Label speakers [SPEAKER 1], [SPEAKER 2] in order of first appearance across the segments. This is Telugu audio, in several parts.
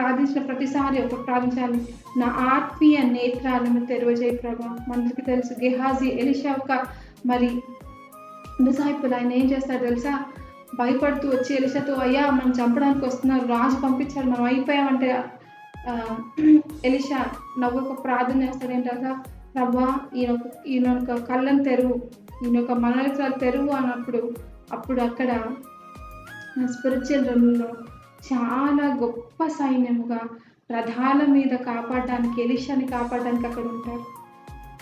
[SPEAKER 1] ప్రార్థించిన ప్రతిసారి ఒక ప్రార్థించాలి. నా ఆత్మీయ నేత్రాలను తెరవజేయ ప్రభా. మనకి తెలుసు గెహాజీ ఎలిషా ఒక మరి డిసైపుల్ ఆయన ఏం చేస్తాడు తెలుసా? భయపడుతూ వచ్చి ఎలిషాతో అయ్యా మనం చంపడానికి వస్తున్నారు. రాజు పంపించారు మనం అయిపోయామంటే ఎలిషా నవ్వొక ప్రార్థన చేస్తాడు. ఏంటంటే ప్రభా ఈయన ఈయన ఒక కళ్ళను తెరువు. ఈయన ఒక మనోత్రాలు తెరువు అన్నప్పుడు అప్పుడు అక్కడ స్పిరిచువల్ రూమ్లో చాలా గొప్ప సైన్యముగా రథాల మీద కాపాడడానికి ఎలిషాని కాపాడడానికి అక్కడ ఉంటారు.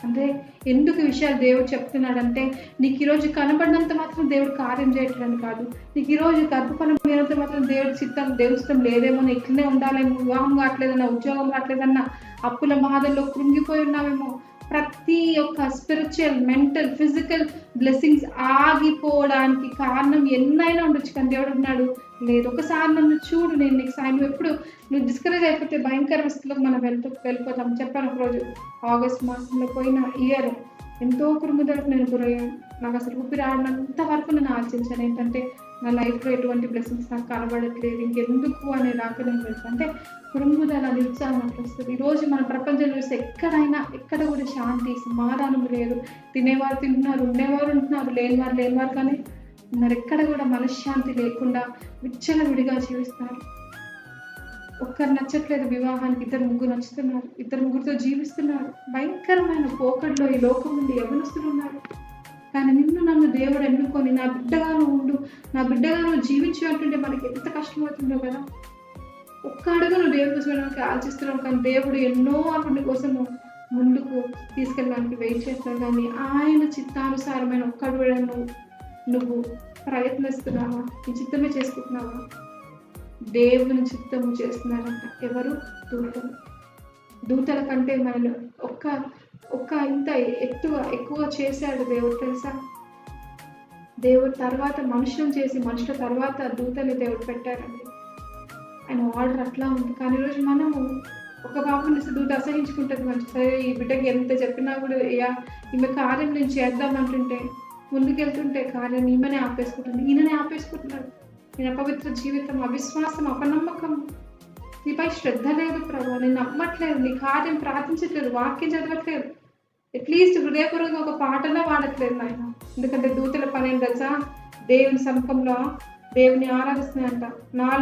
[SPEAKER 1] అంటే ఎందుకు విషయాలు దేవుడు చెప్తున్నాడంటే నీకు ఈరోజు కనబడినంత మాత్రం దేవుడు కార్యం చేయట్లని కాదు. నీకు ఈరోజు గర్భఫలం లేనంత మాత్రం దేవుడు చిత్తం దేవుడి లేదేమో నీ ఇట్లనే ఉండాలేమో వివాహం కావట్లేదన్నా ఉద్యోగం రావట్లేదన్నా అప్పుల బాధల్లో కృంగిపోయి ఉన్నామేమో ప్రతి ఒక్క స్పిరిచువల్ మెంటల్ ఫిజికల్ బ్లెస్సింగ్స్ ఆగిపోవడానికి కారణం ఎన్నైనా ఉండొచ్చు కానీ దేవుడు ఉన్నాడు లేదు ఒకసారి నన్ను చూడు నేను నీకు సాయం నువ్వు ఎప్పుడు నువ్వు డిస్కరేజ్ అయిపోతే భయంకర వస్తువులకు మనం వెళ్తూ వెళ్ళిపోతాం. చెప్పాను ఒకరోజు ఆగస్ట్ మాసంలో పోయిన ఇయర్ ఎంతో కురుముదలకు నేను గురయ్యాను నాకు అసలు ఊపిరి ఆడినంత వరకు నేను ఆలోచించాను. ఏంటంటే నా లైఫ్లో ఎటువంటి బ్లెస్సింగ్స్ నాకు కనబడట్లేదు. ఇంకెందుకు అనే రాక నేను తెలుసు. అంటే కురుముదల నిరుత్సాహం అనిపిస్తుంది వస్తుంది ఈరోజు మన ప్రపంచంలో చూస్తే ఎక్కడైనా ఎక్కడ కూడా శాంతి సమాధానం లేదు. తినేవారు తింటున్నారు ఉండేవారు ఉంటున్నారు లేనివారు లేనివారు కానీ ఉన్నారు. ఎక్కడ కూడా మనశ్శాంతి లేకుండా విచ్చలవిడిగా జీవిస్తారు ఒక్కరు నచ్చట్లేదు వివాహానికి ఇద్దరు ముగ్గురు నచ్చుతున్నారు ఇద్దరు ముగ్గురితో జీవిస్తున్నారు. భయంకరమైన పోకడలో ఈ లోకం నుండి యవనస్తులు ఉన్నారు. కానీ నిన్ను నన్ను దేవుడు ఎన్నుకొని నా బిడ్డగాను ఉండు. నా బిడ్డగాను నువ్వు జీవించు అంటుంటే మనకి ఎంత కష్టమవుతుందో కదా. ఒక్క అడుగు నువ్వు దేవుడి కోసం వెళ్ళడానికి ఆలోచిస్తున్నావు కానీ దేవుడు ఎన్నో అతని కోసం ముందుకు తీసుకెళ్ళడానికి వెయిట్ చేస్తాను కానీ ఆయన చిత్తానుసారమైన ఒక్క అడుగు నువ్వు నువ్వు ప్రయత్నిస్తున్నావా? నీ చిత్తమే చేసుకుంటున్నావా? దేవుని చిత్తము చేస్తున్నారంట. ఎవరు? దూతలు. దూతల కంటే మనల్ని ఒక్క ఒక్క ఇంత ఎక్కువ ఎక్కువ చేశాడు దేవుడు తెలుసా? దేవుడు తర్వాత మనుషులను చేసి మనుషుల తర్వాత దూతని దేవుడు పెట్టారండి ఆయన ఆర్డర్ అట్లా ఉంది. కానీ ఈరోజు మనము ఒక పాపం ఇస్తే దూత అసహించుకుంటుంది మంచి సరే ఈ బిడ్డకి ఎంత చెప్పినా కూడా అయ్యా ఈమె కార్యం నేను చేద్దామంటుంటే ముందుకెళ్తుంటే కార్యం ఈమెనే ఆపేసుకుంటుంది. ఈయననే ఆపేసుకుంటున్నాడు. నేను అపవిత్ర జీవితం అవిశ్వాసం అపనమ్మకం. నీపై శ్రద్ధ లేదు ప్రభు నేను నమ్మట్లేదు నీ కార్యం ప్రార్థించట్లేదు వాక్యం చదవట్లేదు. అట్లీస్ట్ హృదయపూర్వకంగా ఒక పాటలో వాడట్లేదు నాయన. ఎందుకంటే దూతల పన్నెండు ఏం దేవుని సమకంలో దేవుని ఆరాధిస్తున్నాయంట. నాలుగు